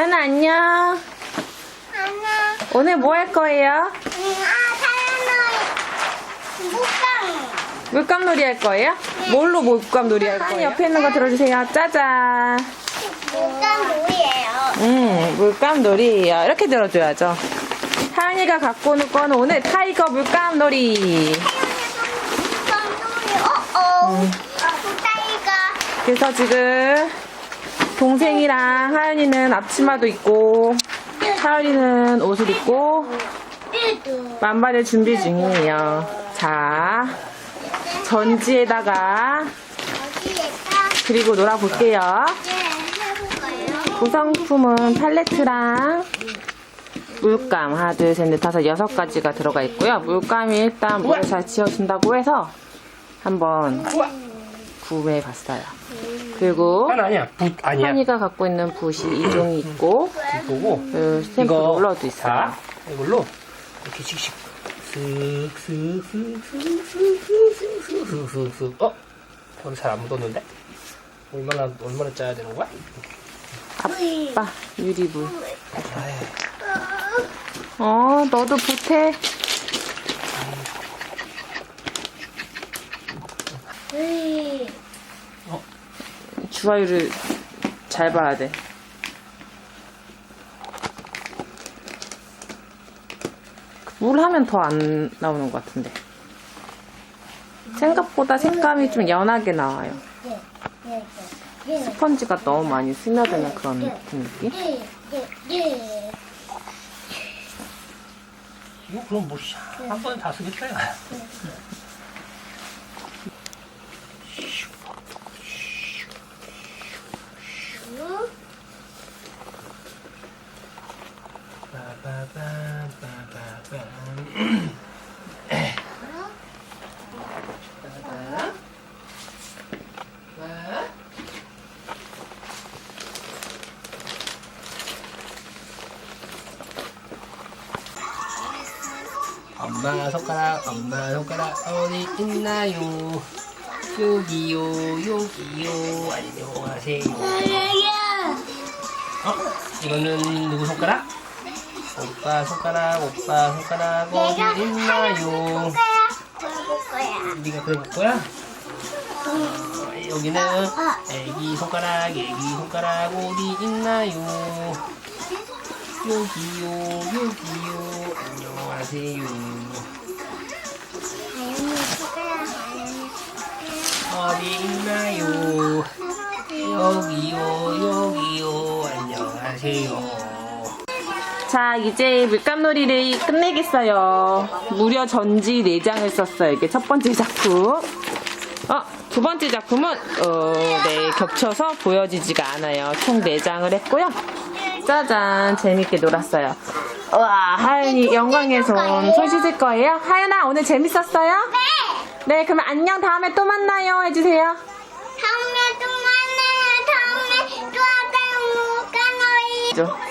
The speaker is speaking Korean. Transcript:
하나 안녕. 하나. 오늘 뭐 할 거예요? 응, 아, 사연아. 목감. 물감놀이 할 거예요? 뭘로 물감놀이 할 거예요? 옆에 있는 거 들어주세요. 짜잔. 목감 놀이에요. 음, 물감놀이에요. 이렇게 들어줘야죠. 하연이가 갖고 오는 거는 오늘 타이거 물감놀이. 목감 놀이. 어, 어. 음. 부타이가. 그래서 지금 동생이랑 하연이는 앞치마도 입고 하연이는 옷을 입고 만발의 준비 중이에요. 자, 전지에다가 그리고 놀아볼게요. 구성품은 팔레트랑 물감 하나 둘 셋 넷 다섯 여섯 가지가 들어가 있고요. 물감이 일단 물을 잘 지워준다고 해서 한번 구매해봤어요. 그리고 하나 아니야. 붓 아니야. 한이가 갖고 있는 붓이 이 종이 있고 보고 그 스탬프 롤러도 있어요. 자, 이걸로 이렇게 씩씩 쓱쓱쓱쓱쓱쓱쓱쓱쓱쓱 어? 거기 잘안 묻었는데? 얼마나 얼마나 짜야 되는 거야? 아빠 유리물. 어 너도 붓해. 으이. 주화유를 잘 봐야 돼. 물 하면 더 안 나오는 것 같은데. 생각보다 색감이 좀 연하게 나와요. 스펀지가 너무 많이 스며드는 그런 느낌? 이거 그럼 뭐 한 번에 다 쓰겠 엄마 손가락, 엄마 손가락 어디 있나요? 여기요, 여기요. 안녕하세요. 어? 이거는 누구 손가락? 오빠 손가락, 오빠 손가락 어디 내가 있나요? 해볼 거야. 네가 그려볼 거야? 어, 여기는 애기 손가락, 애기 손가락 어디 있나요? 여기요, 여기요. 안녕하세요. 손가락, 어디 있나요? 여기요, 여기요. 안녕하세요. 자, 이제 물감놀이를 끝내겠어요. 무려 전지 4장을 썼어요. 이게 첫 번째 작품. 어, 두 번째 작품은, 어, 네, 겹쳐서 보여지지가 않아요. 총 4장을 했고요. 짜잔, 재밌게 놀았어요. 와, 하연이 영광의 손. 손 씻을 거예요? 하연아, 오늘 재밌었어요? 네! 네, 그러면 안녕, 다음에 또 만나요. 해주세요. 다음에 또 만나요. 다음에 또 아까요. 목감 놀이. 죠